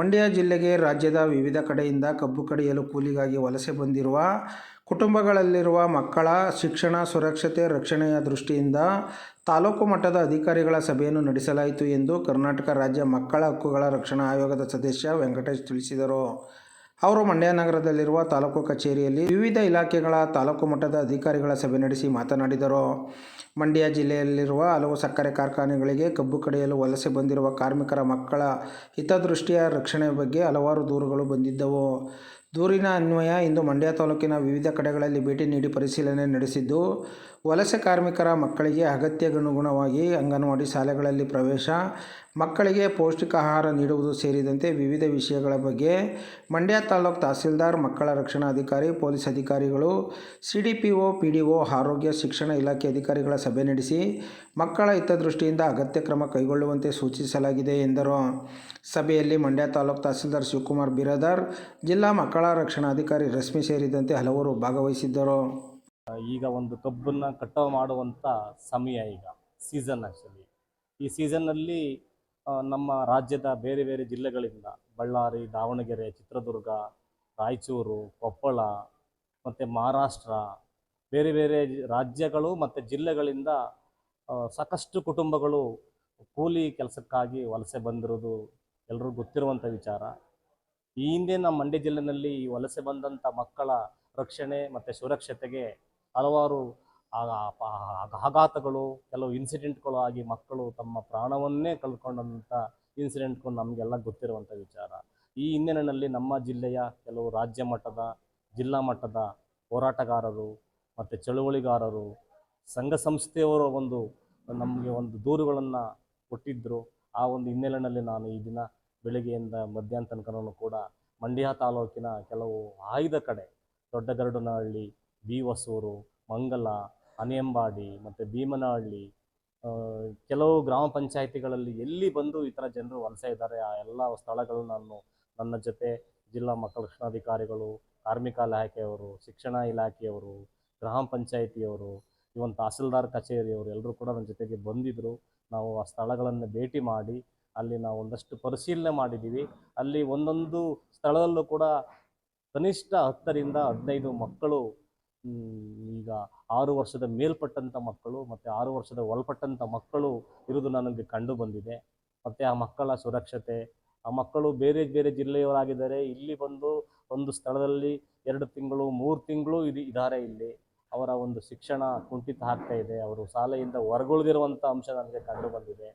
ಮಂಡ್ಯ ಜಿಲ್ಲೆಗೆ ರಾಜ್ಯದ ವಿವಿಧ ಕಡೆಯಿಂದ ಕಬ್ಬು ಕಡಿಯಲು ಕೂಲಿಗಾಗಿ ವಲಸೆ ಬಂದಿರುವ, ಕುಟುಂಬಗಳಲ್ಲಿರುವ ಮಕ್ಕಳ ಶಿಕ್ಷಣ ಸುರಕ್ಷತೆ ರಕ್ಷಣೆಯ ದೃಷ್ಟಿಯಿಂದ ತಾಲೂಕು ಮಟ್ಟದ ಅಧಿಕಾರಿಗಳ ಸಭೆಯನ್ನು ನಡೆಸಲಾಯಿತು ಎಂದು ಕರ್ನಾಟಕ ರಾಜ್ಯ ಮಕ್ಕಳ ಹಕ್ಕುಗಳ ರಕ್ಷಣಾ ಆಯೋಗದ ಸದಸ್ಯ ವೆಂಕಟೇಶ್ ತಿಳಿಸಿದರು. ಅವರು ಮಂಡ್ಯ ನಗರದಲ್ಲಿರುವ ತಾಲೂಕು ಕಚೇರಿಯಲ್ಲಿ ವಿವಿಧ ಇಲಾಖೆಗಳ ತಾಲೂಕು ಮಟ್ಟದ ಅಧಿಕಾರಿಗಳ ಸಭೆ ನಡೆಸಿ ಮಾತನಾಡಿದರು. ಮಂಡ್ಯ ಜಿಲ್ಲೆಯಲ್ಲಿರುವ ಹಲವು ಸಕ್ಕರೆ ಕಾರ್ಖಾನೆಗಳಿಗೆ ಕಬ್ಬು ಕಡಿಯಲು ವಲಸೆ ಬಂದಿರುವ ಕಾರ್ಮಿಕರ ಮಕ್ಕಳ ಹಿತದೃಷ್ಟಿಯ ರಕ್ಷಣೆ ಬಗ್ಗೆ ಹಲವಾರು ದೂರುಗಳು ಬಂದಿದ್ದವು. ದೂರಿನ ಅನ್ವಯ ಇಂದು ಮಂಡ್ಯ ತಾಲೂಕಿನ ವಿವಿಧ ಕಡೆಗಳಲ್ಲಿ ಭೇಟಿ ನೀಡಿ ಪರಿಶೀಲನೆ ನಡೆಸಿದ್ದು, ವಲಸೆ ಕಾರ್ಮಿಕರ ಮಕ್ಕಳಿಗೆ ಅಗತ್ಯಗನುಗುಣವಾಗಿ ಅಂಗನವಾಡಿ ಶಾಲೆಗಳಲ್ಲಿ ಪ್ರವೇಶ, ಮಕ್ಕಳಿಗೆ ಪೌಷ್ಟಿಕ ಆಹಾರ ನೀಡುವುದು ಸೇರಿದಂತೆ ವಿವಿಧ ವಿಷಯಗಳ ಬಗ್ಗೆ ಮಂಡ್ಯ ತಾಲೂಕು ತಹಸೀಲ್ದಾರ್, ಮಕ್ಕಳ ರಕ್ಷಣಾ ಅಧಿಕಾರಿ, ಪೊಲೀಸ್ ಅಧಿಕಾರಿಗಳು C D P O P D O ಆರೋಗ್ಯ, ಶಿಕ್ಷಣ ಇಲಾಖೆ ಅಧಿಕಾರಿಗಳ ಸಭೆ ನಡೆಸಿ ಮಕ್ಕಳ ಹಿತದೃಷ್ಟಿಯಿಂದ ಅಗತ್ಯ ಕ್ರಮ ಕೈಗೊಳ್ಳುವಂತೆ ಸೂಚಿಸಲಾಗಿದೆ ಎಂದರು. ಸಭೆಯಲ್ಲಿ ಮಂಡ್ಯ ತಾಲೂಕು ತಹಸೀಲ್ದಾರ್ ಶಿವಕುಮಾರ್ ಬಿರಾದಾರ್, ಜಿಲ್ಲಾ ಮಕ್ಕಳ ರಕ್ಷಣಾಧಿಕಾರಿ ರಶ್ಮಿ ಸೇರಿದಂತೆ ಹಲವರು ಭಾಗವಹಿಸಿದ್ದರು. ಈಗ ಒಂದು ಕಬ್ಬನ್ನು ಕಟಾವು ಮಾಡುವಂಥ ಸಮಯ ಈಗ ಸೀಸನ್ ಆ್ಯಕ್ಚುಲಿ ಈ ಸೀಸನ್ನಲ್ಲಿ ನಮ್ಮ ರಾಜ್ಯದ ಬೇರೆ ಬೇರೆ ಜಿಲ್ಲೆಗಳಿಂದ ಬಳ್ಳಾರಿ, ದಾವಣಗೆರೆ, ಚಿತ್ರದುರ್ಗ, ರಾಯಚೂರು, ಕೊಪ್ಪಳ ಮತ್ತು ಮಹಾರಾಷ್ಟ್ರ, ಬೇರೆ ಬೇರೆ ರಾಜ್ಯಗಳು ಮತ್ತು ಜಿಲ್ಲೆಗಳಿಂದ ಸಾಕಷ್ಟು ಕುಟುಂಬಗಳು ಕೂಲಿ ಕೆಲಸಕ್ಕಾಗಿ ವಲಸೆ ಬಂದಿರೋದು ಎಲ್ಲರೂ ಗೊತ್ತಿರುವಂಥ ವಿಚಾರ. ಈ ಹಿಂದೆ ನಮ್ಮ ಮಂಡ್ಯ ಜಿಲ್ಲೆನಲ್ಲಿ ವಲಸೆ ಬಂದಂಥ ಮಕ್ಕಳ ರಕ್ಷಣೆ ಮತ್ತು ಸುರಕ್ಷತೆಗೆ ಹಲವಾರು ಆಘಾತಗಳು, ಕೆಲವು ಇನ್ಸಿಡೆಂಟ್ಗಳು ಆಗಿ ಮಕ್ಕಳು ತಮ್ಮ ಪ್ರಾಣವನ್ನೇ ಕಳ್ಕೊಂಡಂಥ ಇನ್ಸಿಡೆಂಟ್ಗಳು ನಮಗೆಲ್ಲ ಗೊತ್ತಿರುವಂಥ ವಿಚಾರ. ಈ ಹಿನ್ನೆಲೆಯಲ್ಲಿ ನಮ್ಮ ಜಿಲ್ಲೆಯ ಕೆಲವು ರಾಜ್ಯ ಮಟ್ಟದ, ಜಿಲ್ಲಾ ಮಟ್ಟದ ಹೋರಾಟಗಾರರು ಮತ್ತು ಚಳುವಳಿಗಾರರು, ಸಂಘ ಸಂಸ್ಥೆಯವರ ಒಂದು ನಮಗೆ ಒಂದು ದೂರುಗಳನ್ನು ಕೊಟ್ಟಿದ್ದರು ಆ ಒಂದು ಹಿನ್ನೆಲೆಯಲ್ಲಿ ನಾನು ಈ ದಿನ ಬೆಳಗ್ಗೆಯಿಂದ ಮಧ್ಯಾಹ್ನ ತನಕನೂ ಕೂಡ ಮಂಡ್ಯ ತಾಲೂಕಿನ ಕೆಲವು ಆಯ್ದ ಕಡೆ ದೊಡ್ಡಗರಡನಹಳ್ಳಿ ಬಿ ಹೊಸೂರು ಮಂಗಲ ಅನಿಯಂಬಾಡಿ ಮತ್ತು ಭೀಮನಹಳ್ಳಿ ಕೆಲವು ಗ್ರಾಮ ಪಂಚಾಯಿತಿಗಳಲ್ಲಿ ಎಲ್ಲಿ ಬಂದು ಈ ಥರ ಜನರು ವಲಸೆ ಇದ್ದಾರೆ, ಆ ಎಲ್ಲ ಸ್ಥಳಗಳು ನಾನು ನನ್ನ ಜೊತೆ ಜಿಲ್ಲಾ ಮಕ್ಕಳ ರಕ್ಷಣಾಧಿಕಾರಿಗಳು, ಕಾರ್ಮಿಕ ಇಲಾಖೆಯವರು, ಶಿಕ್ಷಣ ಇಲಾಖೆಯವರು, ಗ್ರಾಮ ಪಂಚಾಯಿತಿಯವರು ಇವನ್ ತಹಸೀಲ್ದಾರ್ ಕಚೇರಿಯವರು ಎಲ್ಲರೂ ಕೂಡ ನನ್ನ ಜೊತೆಗೆ ಬಂದಿದ್ದರು ನಾವು ಆ ಸ್ಥಳಗಳನ್ನು ಭೇಟಿ ಮಾಡಿ ಅಲ್ಲಿ ನಾವು ಒಂದಷ್ಟು ಪರಿಶೀಲನೆ ಮಾಡಿದ್ದೀವಿ. ಅಲ್ಲಿ ಒಂದೊಂದು ಸ್ಥಳದಲ್ಲೂ ಕೂಡ ಕನಿಷ್ಠ ಹತ್ತರಿಂದ ಹದಿನೈದು ಮಕ್ಕಳು ಈಗ ಆರು ವರ್ಷದ ಮೇಲ್ಪಟ್ಟಂಥ ಮಕ್ಕಳು ಮತ್ತು ಆರು ವರ್ಷದ ಒಳಪಟ್ಟಂಥ ಮಕ್ಕಳು ಇರುವುದು ನನಗೆ ಕಂಡು ಬಂದಿದೆ. ಮತ್ತು ಆ ಮಕ್ಕಳ ಸುರಕ್ಷತೆ, ಆ ಮಕ್ಕಳು ಬೇರೆ ಬೇರೆ ಜಿಲ್ಲೆಯವರಾಗಿದ್ದಾರೆ. ಇಲ್ಲಿ ಬಂದು ಒಂದು ಸ್ಥಳದಲ್ಲಿ ಎರಡು ತಿಂಗಳು, ಮೂರು ತಿಂಗಳು ಇದು, ಇದ್ದಾರೆ ಇಲ್ಲಿ. ಅವರ ಒಂದು ಶಿಕ್ಷಣ ಕುಂಠಿತ ಆಗ್ತಾ ಇದೆ. ಅವರು ಶಾಲೆಯಿಂದ ಹೊರಗುಳಿದಿರುವಂಥ ಅಂಶ ನನಗೆ ಕಂಡು ಬಂದಿದೆ.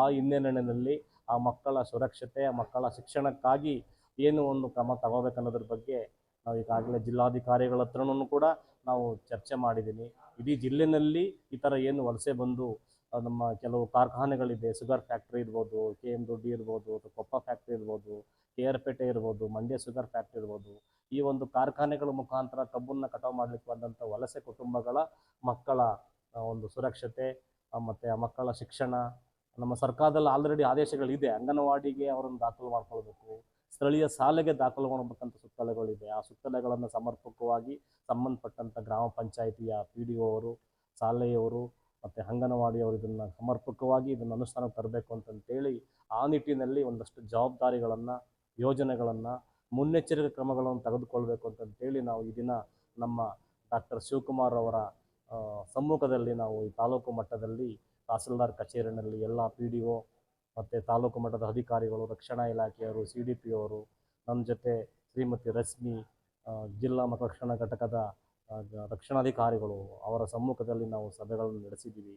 ಆ ಹಿನ್ನೆಲೆಯಲ್ಲಿ ಆ ಮಕ್ಕಳ ಸುರಕ್ಷತೆ, ಆ ಮಕ್ಕಳ ಶಿಕ್ಷಣಕ್ಕಾಗಿ ಏನು ಒಂದು ಕ್ರಮ ತಗೋಬೇಕನ್ನೋದ್ರ ಬಗ್ಗೆ ನಾವು ಈಗಾಗಲೇ ಜಿಲ್ಲಾಧಿಕಾರಿಗಳ ಹತ್ರನೂ ಕೂಡ ನಾವು ಚರ್ಚೆ ಮಾಡಿದ್ದೀನಿ ಇಡೀ ಜಿಲ್ಲೆಯಲ್ಲಿ ಈ ಥರ ಏನು ವಲಸೆ ಬಂದು ನಮ್ಮ ಕೆಲವು ಕಾರ್ಖಾನೆಗಳಿದೆ ಸುಗರ್ ಫ್ಯಾಕ್ಟ್ರಿ ಇರ್ಬೋದು ಕೆ ಎಂ ದೊಡ್ಡಿ ಇರ್ಬೋದು, ಅಥವಾ ಕೊಪ್ಪ ಫ್ಯಾಕ್ಟ್ರಿ ಇರ್ಬೋದು ಕೆ ಆರ್ ಪೇಟೆ ಇರ್ಬೋದು, ಮಂಡ್ಯ ಸುಗರ್ ಫ್ಯಾಕ್ಟ್ರಿ ಇರ್ಬೋದು, ಈ ಒಂದು ಕಾರ್ಖಾನೆಗಳ ಮುಖಾಂತರ ಕಬ್ಬನ್ನು ಕಟಾವು ಮಾಡಲಿಕ್ಕೆ ಬಂದಂಥ ವಲಸೆ ಕುಟುಂಬಗಳ ಮಕ್ಕಳ ಒಂದು ಸುರಕ್ಷತೆ ಮತ್ತು ಆ ಮಕ್ಕಳ ಶಿಕ್ಷಣ ನಮ್ಮ ಸರ್ಕಾರದಲ್ಲಿ ಆಲ್ರೆಡಿ ಆದೇಶಗಳಿದೆ. ಅಂಗನವಾಡಿಗೆ ಅವರನ್ನು ದಾಖಲು ಮಾಡ್ಕೊಳ್ಬೇಕು. ಸ್ಥಳೀಯ ಶಾಲೆಗೆ ದಾಖಲು ಮಾಡಬೇಕಂತ ಸುತ್ತಲೆಗಳಿದೆ. ಆ ಸುತ್ತಲೆಗಳನ್ನು ಸಮರ್ಪಕವಾಗಿ ಸಂಬಂಧಪಟ್ಟಂಥ ಗ್ರಾಮ ಪಂಚಾಯಿತಿಯ ಪಿ ಡಿ ಅವರು, ಶಾಲೆಯವರು ಮತ್ತು ಅಂಗನವಾಡಿಯವರು ಇದನ್ನು ಸಮರ್ಪಕವಾಗಿ ಇದನ್ನು ಅನುಷ್ಠಾನಕ್ಕೆ ತರಬೇಕು ಅಂತಂತೇಳಿ ಆ ನಿಟ್ಟಿನಲ್ಲಿ ಒಂದಷ್ಟು ಜವಾಬ್ದಾರಿಗಳನ್ನು, ಯೋಜನೆಗಳನ್ನು, ಮುನ್ನೆಚ್ಚರಿಕೆ ಕ್ರಮಗಳನ್ನು ತೆಗೆದುಕೊಳ್ಬೇಕು ಅಂತಂತೇಳಿ ನಾವು ಈ ದಿನ ನಮ್ಮ ಡಾಕ್ಟರ್ ಶಿವಕುಮಾರ್ ಅವರ ಸಮ್ಮುಖದಲ್ಲಿ ನಾವು ಈ ತಾಲೂಕು ಮಟ್ಟದಲ್ಲಿ ತಹಸೀಲ್ದಾರ್ ಕಚೇರಿನಲ್ಲಿ ಎಲ್ಲ ಪಿ ಡಿ ಒ ಮತ್ತು ತಾಲೂಕು ಮಟ್ಟದ ಅಧಿಕಾರಿಗಳು, ರಕ್ಷಣಾ ಇಲಾಖೆಯವರು, ಸಿ ಡಿ ಪಿ ಅವರು ನಮ್ಮ ಜೊತೆ ಶ್ರೀಮತಿ ರಶ್ಮಿ ಜಿಲ್ಲಾ ಮಕ್ಕಳ ರಕ್ಷಣಾ ಘಟಕದ ರಕ್ಷಣಾಧಿಕಾರಿಗಳು ಅವರ ಸಮ್ಮುಖದಲ್ಲಿ ನಾವು ಸಭೆಗಳನ್ನು ನಡೆಸಿದ್ದೀವಿ.